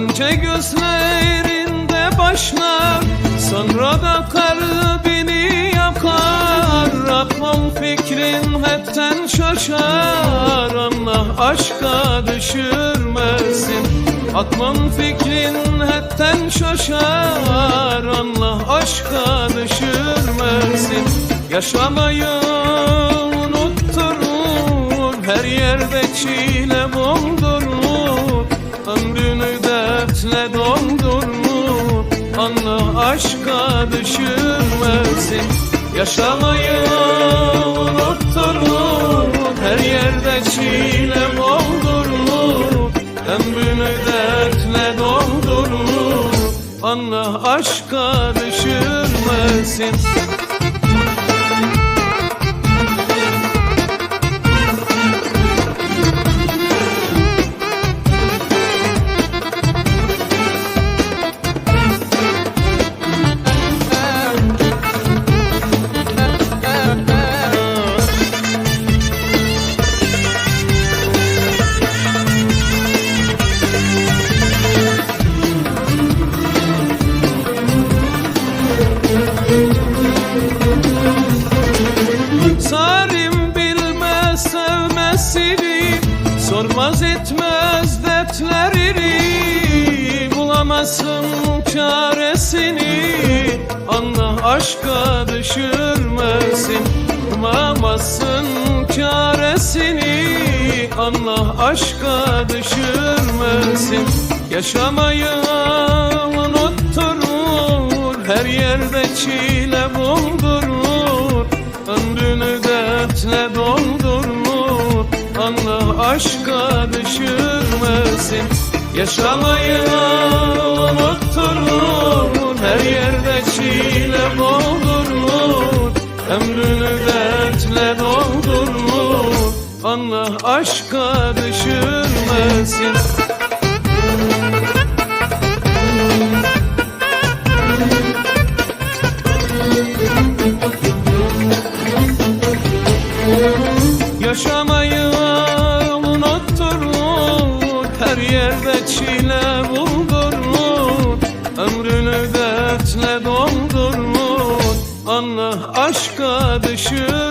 Önce gözlerinde başlar Sonra da kalbini yakar. Aklın fikrin hepten şaşar Allah aşka düşürmesin. Aklın fikrin hepten şaşar Allah aşka düşürmesin. Yaşamayı unutturur Her yerde çile buldurur aşka düşürmesin Yaşamayı unutturur Her yerde çile buldurur Ömrünü dertle doldurur Allah aşka düşürmesin Zalim bilmez sevmesini Sormaz etmez dertlerini Bulamazsın çaresini Allah aşka düşürmesin Bulamazsın çaresini Allah aşka düşürmesin Yaşamayı unutturur Her yerde çile aşka düşürmesin. Yaşamayı unutturur Her yerde çile doldurur Ömrünü dertle doldurur Allah aşka düşürmesin. Yaşamayı Ömrünü dertle doldurur Allah aşka düşürmesin